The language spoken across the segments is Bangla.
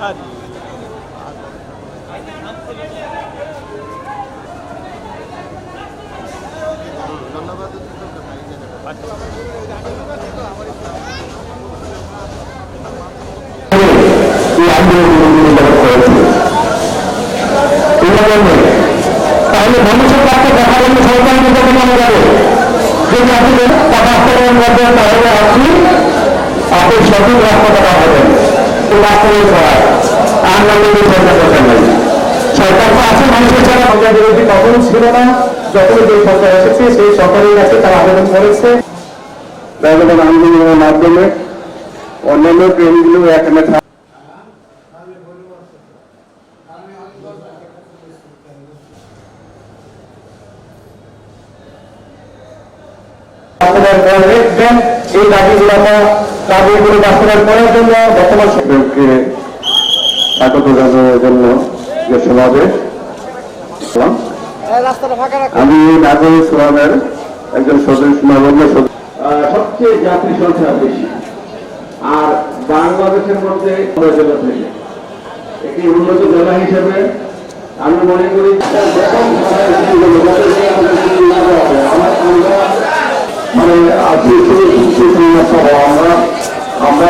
কারণে তাহলে ভবিষ্যৎ রাষ্ট্র দেখা গেলে সরকার নির্বাচন মনে যাবে যদি আপনি বাস্তবায়ন করবেন তাহলে সঠিক রাষ্ট্র কথা হবেন এই রাষ্ট্রের ছাড়া আন্দোলনের সরকার দরকার নেই। সরকার তো আছে মানুষের ছাড়া সরকার বিরোধী কখনো ছিল না। যখন যে সরকার এসেছে সেই সরকারের কাছে তারা আবেদন করেছে। ব্যবধান আন্দোলনের মাধ্যমে অন্যান্য ট্রেনগুলো এখানে থাক- বাস্তবায়ন রেখেছেন দাবিগুলো দাবিগুলো বাস্তবায়ন করার জন্য বর্তমান সরকারকে স্বাগত জানানোর জন্য যে সমাবেশ আমি নাগরিক ফোরামের একজন সদস্য সবচেয়ে যাত্রী সংখ্যা বেশি। আর বাংলাদেশের মধ্যে জেলা থেকে একটি উন্নত জেলা হিসেবে আমি মনে করি মানে আজকে আমরা আমরা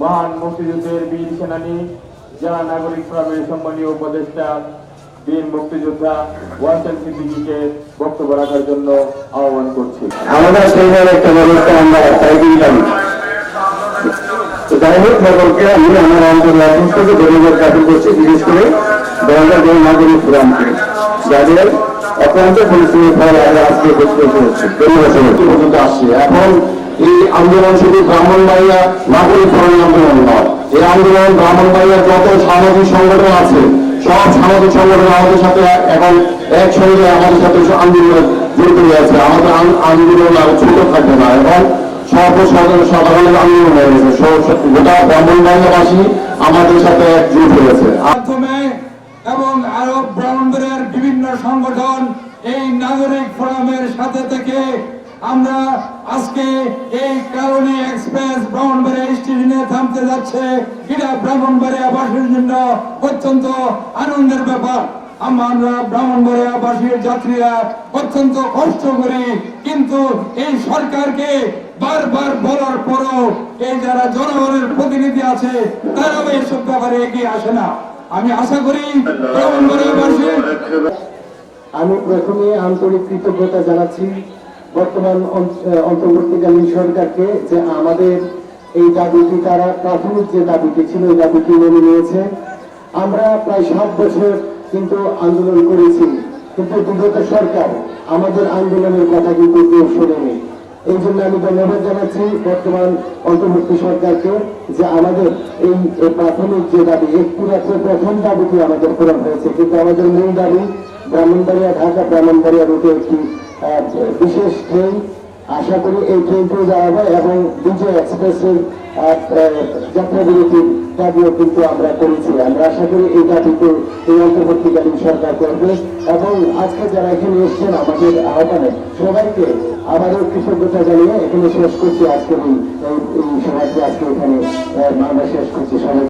মহান মুক্তিযুদ্ধের বীর সেনানী জেলা নাগরিক ফোরামের সম্মানীয় উপদেষ্টা বীর মুক্তিযোদ্ধা ওয়াসেন সিদ্দিকীকে বক্তব্য রাখার জন্য আহ্বান করছি। আমরা সেইভাবে একটা ব্যবস্থা আমরা তাই দিলাম যাই হোক সকলকে আমি আমার অঞ্চলের অসংখ্য ধন্যবাদ জ্ঞাপন করছি বিশেষ করে দরকার জন্য নাগরিক ফোরামকে যাদের অত্যন্ত পরিশ্রমের ফল আমরা আজকে করতে হচ্ছে ধন্যবাদ পর্যন্ত আসছে। এখন এই আন্দোলন শুধু ব্রাহ্মণবাড়িয়া নাগরিক আন্দোলন নয়। এই আন্দোলন ব্রাহ্মণবাড়িয়ার যত সামাজিক সংগঠন আছে, সব সামাজিক সংগঠন আমাদের সাথে এখন একসঙ্গে আমাদের সাথে আন্দোলন জড়িত হয়েছে আমাদের আন্দোলন আর ছোট থাকবে না এবং সর্বসাধারণ সাধারণের আন্দোলন হয়ে গেছে। গোটা ব্রাহ্মণবাড়িয়াবাসী আমাদের সাথে একজুট হয়েছে এবং আরও ব্রাহ্মণবাড়িয়ার বিভিন্ন সংগঠন এই নাগরিক ফোরামের সাথে থেকে আমরা আজকে এই কারণে এক্সপ্রেস ব্রাহ্মণবাড়িয়া স্টেশনে থামতে যাচ্ছে। এটা ব্রাহ্মণবাড়িয়া বাসীর জন্য অত্যন্ত আনন্দের ব্যাপার। আমরা ব্রাহ্মণবাড়িয়াবাসীর যাত্রীরা অত্যন্ত কষ্ট করি। কিন্তু এই সরকারকে বারবার বলার পরও এই যারা জনগণের প্রতিনিধি আছে তারাও এইসব ব্যাপারে এগিয়ে আসে না। আমি আশা করি ব্রাহ্মণবাড়িয়াবাসী আমি প্রথমে আন্তরিক কৃতজ্ঞতা জানাচ্ছি। বর্তমান অন্তর্বর্তীকালীন সরকারকে যে আমাদের এই দাবিটি, তারা প্রাথমিক যে দাবিটি ছিল, এই দাবিটি মেনে নিয়েছে। আমরা প্রায় সাত বছর কিন্তু আন্দোলন করেছি, কিন্তু বিগত সরকার আমাদের আন্দোলনের কথা কিন্তু কেউ শোনেনি। এই জন্য আমি ধন্যবাদ জানাচ্ছি বর্তমান অন্তর্বর্তী সরকারকে যে আমাদের এই প্রাথমিক যে দাবি একটু রাত্রে প্রথম দাবিটি আমাদের পূরণ হয়েছে। কিন্তু আমাদের মূল দাবি ব্রাহ্মণবাড়িয়া, ঢাকা ব্রাহ্মণবাড়িয়া রুটে একটি বিশেষ ট্রেন, আশা করি এই ট্রেনটিও যাওয়া হয় এবং বিজয় এক্সপ্রেসের যাত্রা বিরতির দাবিও কিন্তু আমরা করেছি। আমরা আশা করি এই দাবিতে এই অন্তর্বর্তীকালীন সরকার করবে এবং আজকে যারা এখানে এসছেন আমাদের আহ্বানে সবাইকে আবারও কৃতজ্ঞতা জানিয়ে এখানে শেষ করছি আজকের এই সভাটি। আজকে এখানে আমরা শেষ করছি। সবাইকে